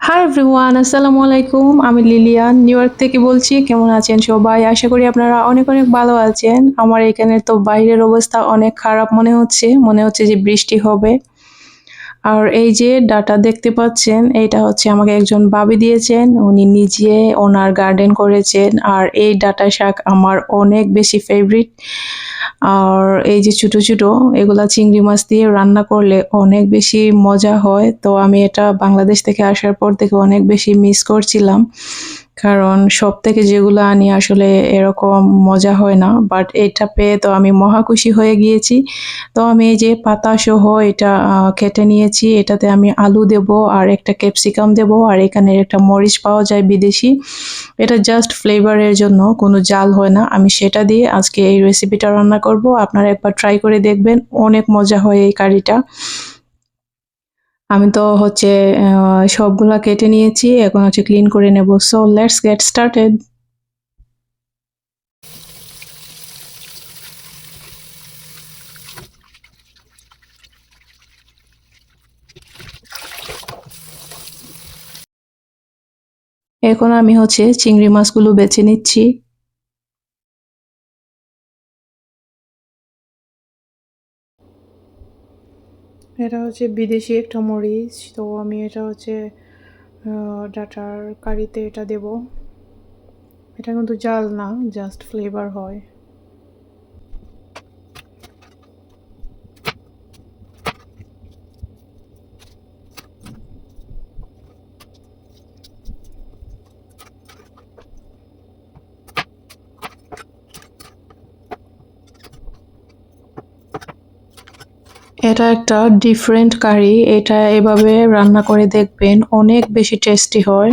Hi everyone আসসালামু আলাইকুম। আমি লিলিয়ান নিউ ইয়র্ক থেকে বলছি। কেমন আছেন সবাই? আশা করি আপনারা অনেক অনেক ভালো আছেন। আমার এখানে তো বাইরের অবস্থা অনেক খারাপ মনে হচ্ছে। মনে হচ্ছে যে বৃষ্টি হবে। আর এই যে ডাটা দেখতে পাচ্ছেন, এটা হচ্ছে আমাকে একজন বাবি দিয়েছেন। উনি নিজে ওনার গার্ডেন করেছেন। আর এই ডাটা শাক আমার অনেক বেশি ফেভারিট আর এই যে ছোটো ছোটো, এগুলা চিংড়ি মাছ দিয়ে রান্না করলে অনেক বেশি মজা হয়। তো আমি এটা বাংলাদেশ থেকে আসার পর থেকে অনেক বেশি মিস করছিলাম। কারণ সব থেকে যেগুলো আনি আসলে এরকম মজা হয় না বাট এটা পেয়ে তো আমি মহা খুশি হয়ে গিয়েছি। তো আমি এই যে পাতা সহ এটা কেটে নিয়েছি, এটাতে আমি আলু দেব আর একটা ক্যাপসিকাম দেব আর এখানে একটা মরিচ পাওয়া যায় বিদেশি। এটা জাস্ট ফ্লেভারের জন্য, কোনো জাল হয় না। আমি সেটা দিয়ে আজকে এই রেসিপিটা রান্না করব। আপনারা একবার ট্রাই করে দেখবেন, অনেক মজা হয় এই কারিটা। আমি তো হচ্ছে সবগুলা কেটে নিয়েছি, এখন হচ্ছে ক্লিন করে নেব। সো লেটস গেট স্টার্টেড এখন আমি হচ্ছে চিংড়ি মাছগুলো বেছে নিচ্ছি। এটা হচ্ছে বিদেশি একটা মরিচ, তো আমি এটা হচ্ছে ডাটার কারিতে এটা দেব। এটা কিন্তু জাল না, জাস্ট ফ্লেভার হয়। এটা একটা ডিফারেন্ট কারি এটা এভাবে রান্না করে দেখবেন, অনেক বেশি টেস্টি হয়।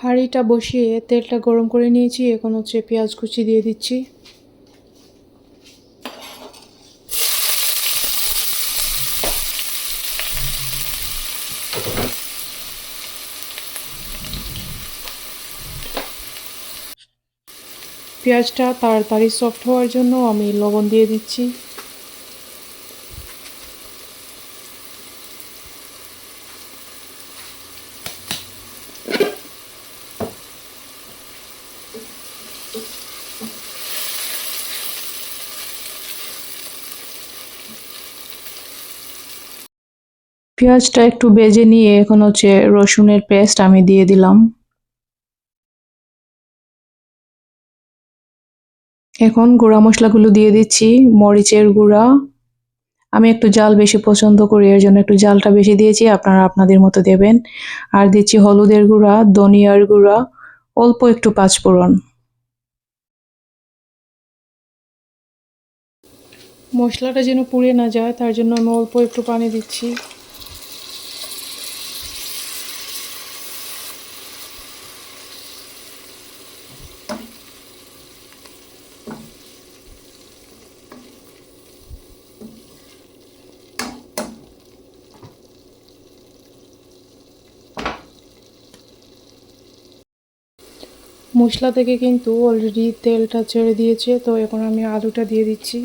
হাঁড়িটা বসিয়ে তেলটা গরম করে নিয়েছি, এখন হচ্ছে পেঁয়াজ কুচি দিয়ে দিচ্ছি। পেঁয়াজটা তাড়াতাড়ি সফট হওয়ার জন্য আমি লবণ দিয়ে দিচ্ছি। পেঁয়াজটা একটু বেজে নিয়ে এখন হচ্ছে রসুনের পেস্ট আমি দিয়ে দিলাম। এখন গুঁড়া মশলাগুলো দিয়ে দিচ্ছি, মরিচের গুঁড়া। আমি একটু জাল বেশি পছন্দ করি, এর জন্য একটু জালটা বেশি দিয়েছি, আপনারা আপনাদের মতো দেবেন। আর দিচ্ছি হলুদের গুঁড়া, ধনিয়ার গুঁড়া, অল্প একটু পাঁচফোড়ন। মশলাটা যেন পুড়ে না যায়, তার জন্য আমি অল্প একটু পানি দিচ্ছি। মশলা থেকে কিন্তু অলরেডি তেলটা ছেড়ে দিয়েছে তো এখন আমি আলুটা দিয়ে দিচ্ছি।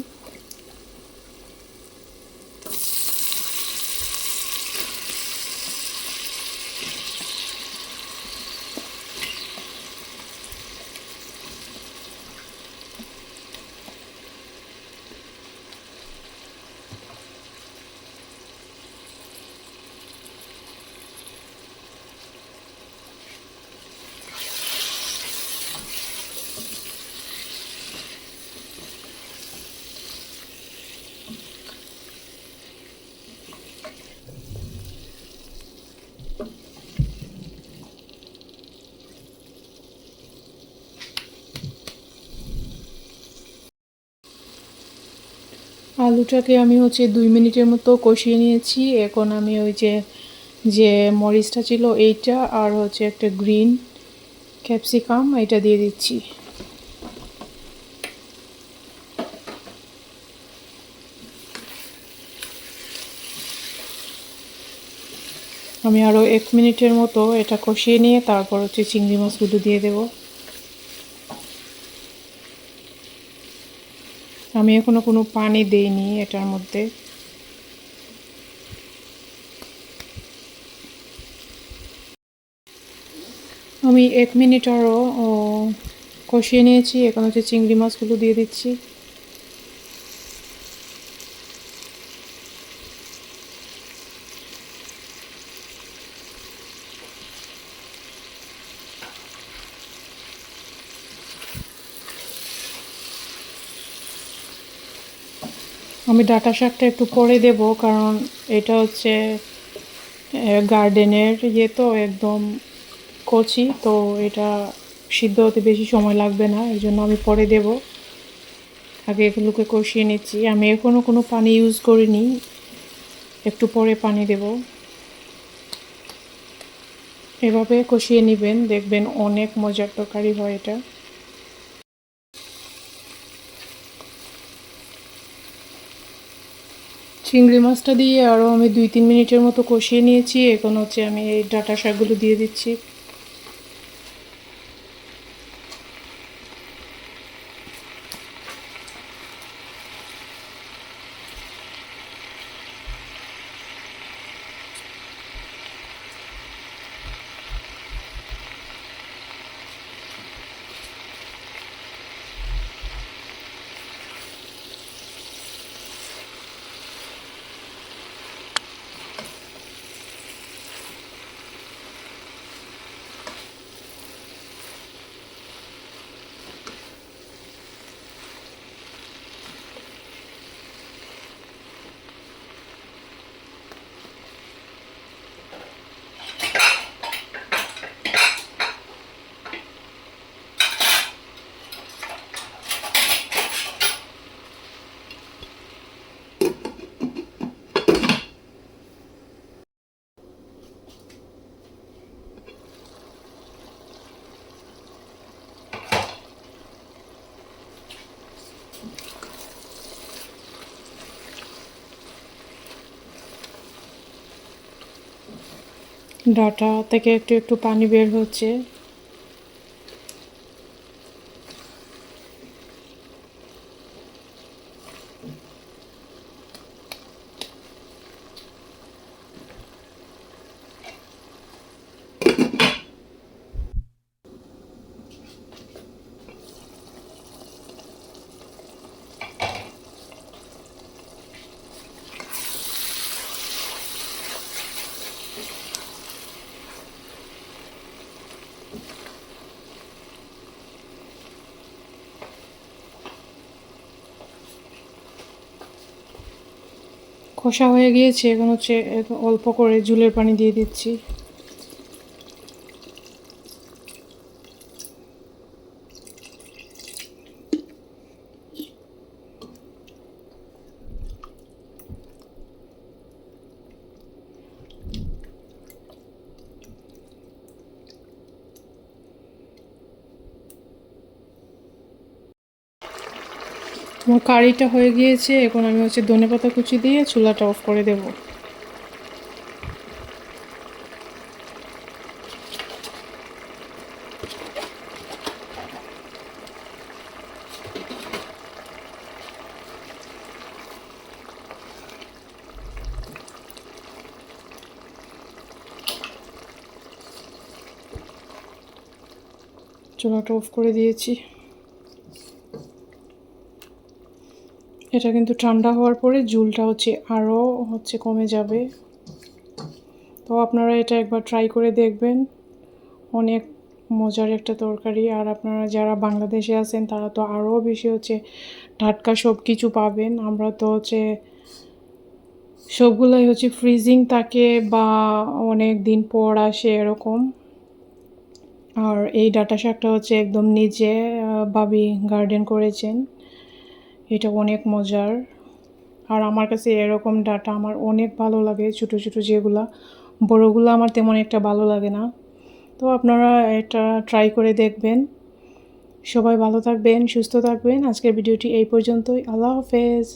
আলুটাকে আমি হচ্ছে দুই মিনিটের মতো কষিয়ে নিয়েছি। এখন আমি ওই যে যে মরিচটা ছিল এইটা আর হচ্ছে একটা গ্রিন ক্যাপসিকাম এটা দিয়ে দিচ্ছি। আমি আরও এক মিনিটের মতো এটা কষিয়ে নিয়ে তারপর হচ্ছে চিংড়ি মাছগুলো দিয়ে দেব। আমি এখনও কোনো পানি দেইনি এটার মধ্যে। আমি এক মিনিট আরও কষিয়ে নিয়েছি, এখন হচ্ছে চিংড়ি মাছগুলো দিয়ে দিচ্ছি। আমি ডাটা শাকটা একটু পরে দেব, কারণ এটা হচ্ছে গার্ডেনের ইয়ে তো একদম কচি, তো এটা সিদ্ধ হতে বেশি সময় লাগবে না, এই জন্য আমি পরে দেব। আগে এগুলোকে কষিয়ে নিচ্ছি। আমি এখনও কোনো পানি ইউজ করিনি, একটু পরে পানি দেব। এভাবে কষিয়ে নেবেন, দেখবেন অনেক মজার তরকারি হয় এটা। চিংড়ি মাছটা দিয়ে আরও আমি দুই তিন মিনিটের মতো কষিয়ে নিয়েছি। এখন হচ্ছে আমি এই ডাটা শাকগুলো দিয়ে দিচ্ছি। ডাটা থেকে একটু একটু পানি বের হচ্ছে। কষা হয়ে গিয়েছে এখন হচ্ছে অল্প করে জুলের পানি দিয়ে দিচ্ছি। আমার কারিটা হয়ে গিয়েছে, এখন আমি হচ্ছে ধনেপাতা কুচি দিয়ে চুলাটা অফ করে দেব। চুলাটা অফ করে দিয়েছি। এটা কিন্তু ঠান্ডা হওয়ার পরে ঝুলটা হচ্ছে আরও হচ্ছে কমে যাবে। তো আপনারা এটা একবার ট্রাই করে দেখবেন। অনেক মজার একটা তরকারি। আর আপনারা যারা বাংলাদেশে আছেন, তারা তো আরও বেশি হচ্ছে টাটকা সব কিছু পাবেন। আমরা তো হচ্ছে সবগুলাই হচ্ছে ফ্রিজিং থাকে বা অনেক দিন পর আসে এরকম। আর এই ডাটা শাকটা হচ্ছে একদম নিজে বাবি গার্ডেন করেছেন। এটা অনেক মজার। আর আমার কাছে এরকম ডাটা আমার অনেক ভালো লাগে, ছোটো ছোটো যেগুলা। বড়োগুলো আমার তেমন একটা ভালো লাগে না। তো আপনারা এটা ট্রাই করে দেখবেন। সবাই ভালো থাকবেন, সুস্থ থাকবেন। আজকের ভিডিওটি এই পর্যন্তই। আল্লাহ হাফেজ।